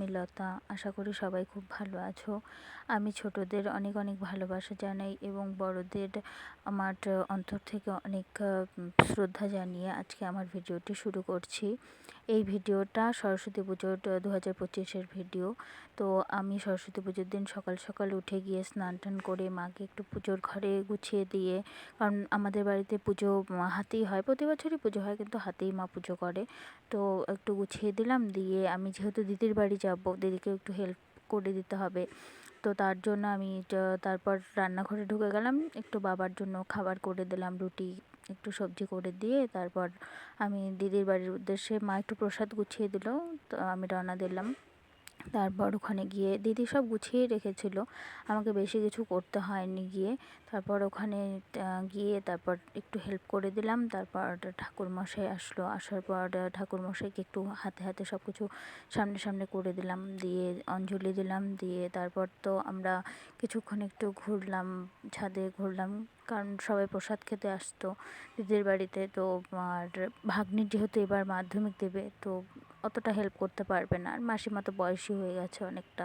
আমি লতা আশা করি সবাই খুব ভালো আছো। আমি ছোটদের অনেক অনেক ভালোবাসা জানাই এবং বড়দের আমার অন্তর থেকে অনেক শ্রদ্ধা জানিয়ে আজকে আমার ভিডিওটি শুরু করছি। এই ভিডিওটা সরস্বতী পুজোর দু হাজার পঁচিশের ভিডিও। তো আমি সরস্বতী পুজোর দিন সকাল সকাল উঠে গিয়ে স্নান টান করে মাকে একটু পুজোর ঘরে গুছিয়ে দিয়ে, কারণ আমাদের বাড়িতে পুজো হাতেই হয়, প্রতি বছরই পুজো হয় কিন্তু হাতেই মা পুজো করে। তো একটু গুছিয়ে দিলাম, দিয়ে আমি যেহেতু দিদির বাড়ি যাব দিদিকে একটু হেল্প করে দিতে হবে। তো তার জন্য আমি তারপর রান্নাঘরে ঢুকে গেলাম, একটু বাবার জন্য খাবার করে দিলাম, রুটি, একটু সবজি করে দিয়ে তারপর আমি দিদির বাড়ির উদ্দেশ্যে মা একটু প্রসাদ গুছিয়ে দিল, তো আমি রওনা দিলাম। তারপর ওখানে গিয়ে দিদি সব গুছিয়ে রেখেছিল। আমাকে বেশি কিছু করতে হয়নি গিয়ে। তারপর ওখানে গিয়ে তারপর একটু হেল্প করে দিলাম। তারপর ঠাকুরমশাই আসলো। আসার পর ঠাকুরমশাইকে একটু হাতে হাতে সব কিছু সামনে সামনে করে দিলাম। দিয়ে অঞ্জলি দিলাম। দিয়ে তারপর তো আমরা কিছুক্ষণ একটু ঘুরলাম, ছাদে ঘুরলাম। কারণ সবাই প্রসাদ খেতে আসতো দিদির বাড়িতে। তো আর ভাগ্নির যেহেতু এবার মাধ্যমিক দেবে, তো অতটা হেল্প করতে পারবে না। আর মাসিমা তো বয়সী হয়ে গেছে অনেকটা।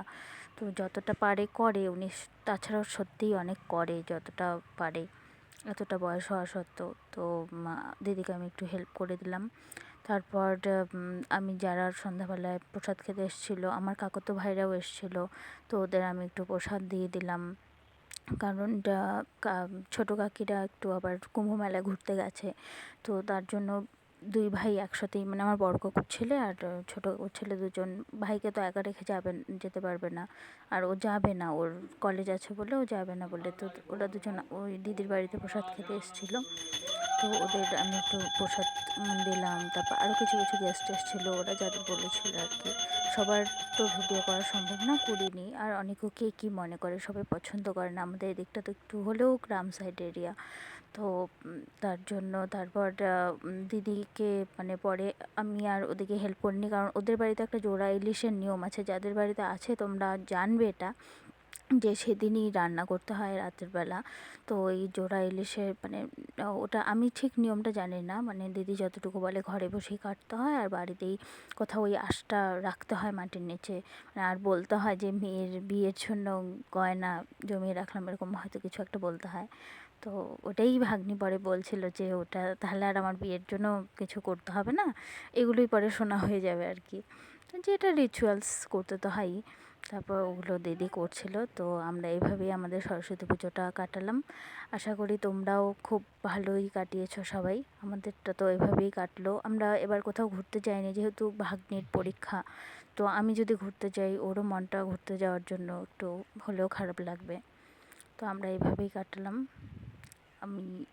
তো যতটা পারে করে, উনি তাছাড়াও সত্যিই অনেক করে যতটা পারে। এতটা বয়স হওয়া সত্ত্বেও। তো দিদিকে আমি একটু হেল্প করে দিলাম। তারপর আমি যারা সন্ধ্যাবেলায় প্রসাদ খেতে এসেছিল, আমার কাকুতো ভাইরাও এসেছিল, তো ওদের আমি একটু প্রসাদ দিয়ে দিলাম। কারণ ছোটো কাকিরা একটু আবার কুম্ভ মেলায় ঘুরতে গেছে। তো তার জন্য দুই ভাই একসাথেই মানে আমার বড় কাকুর ছেলে আর ছোটো ছেলে দুজন, ভাইকে তো একা রেখে যাবেন, যেতে পারবে না। আর ও যাবে না, ওর কলেজ আছে বলে ও যাবে না বলে। তো ওরা দুজন ওই দিদির বাড়িতে প্রসাদ খেতে এসেছিল। তো ওদের আমি একটু প্রসাদ দিলাম। তারপর আরও কিছু কিছু গেস্ট এসেছিল, ওরা যাদের বলেছিল আর কি। সবার তো ভিডিও করা সম্ভব না, করিনি। আর অনেকেও কে কী মনে করে, সবাই পছন্দ করে না। আমাদের এদিকটা তো একটু হলেও গ্রাম সাইড এরিয়া তো তার জন্য তারপর দিদিকে মানে পরে আমি আর ওদেরকে হেল্প করিনি। কারণ ওদের বাড়িতে একটা জোড়া ইলিশের নিয়ম আছে। যাদের বাড়িতে আছে তোমরা জানবে এটা। যে সেদিনই রান্না করতে হয় রাতের বেলা। তো ওই জোড়া ইলিশের মানে ওটা আমি ঠিক নিয়মটা জানি না। মানে দিদি যতটুকু বলে ঘরে বসেই কাটতে হয় আর বাড়িতেই কোথাও ওই আঁশটা রাখতে হয় মাটির নিচে। মানে আর বলতে হয় যে মেয়ের বিয়ের জন্য গয়না জমিয়ে রাখলাম এরকম হয়তো কিছু একটা বলতে হয়। তো ওটাই ভাগ্নি পরে বলছিল যে ওটা তাহলে আর আমার বিয়ের জন্য কিছু করতে হবে না। এগুলোই পরে শোনা হয়ে যাবে আর কি। যে এটা রিচুয়ালস করতে তো হয়ই। তারপর ওগুলো দিদি করছিল। তো আমরা এইভাবেই আমাদের সরস্বতী পুজোটা কাটালাম। আশা করি তোমরাও খুব ভালোই কাটিয়েছো সবাই। আমাদেরটা তো এভাবেই কাটলো। আমরা এবার কোথাও ঘুরতে যাইনি যেহেতু ভাগ্নির পরীক্ষা। তো আমি যদি ঘুরতে যাই, ওরও মনটা ঘুরতে যাওয়ার জন্য একটু হলেও খারাপ লাগবে। তো আমরা এইভাবেই কাটালাম। আমি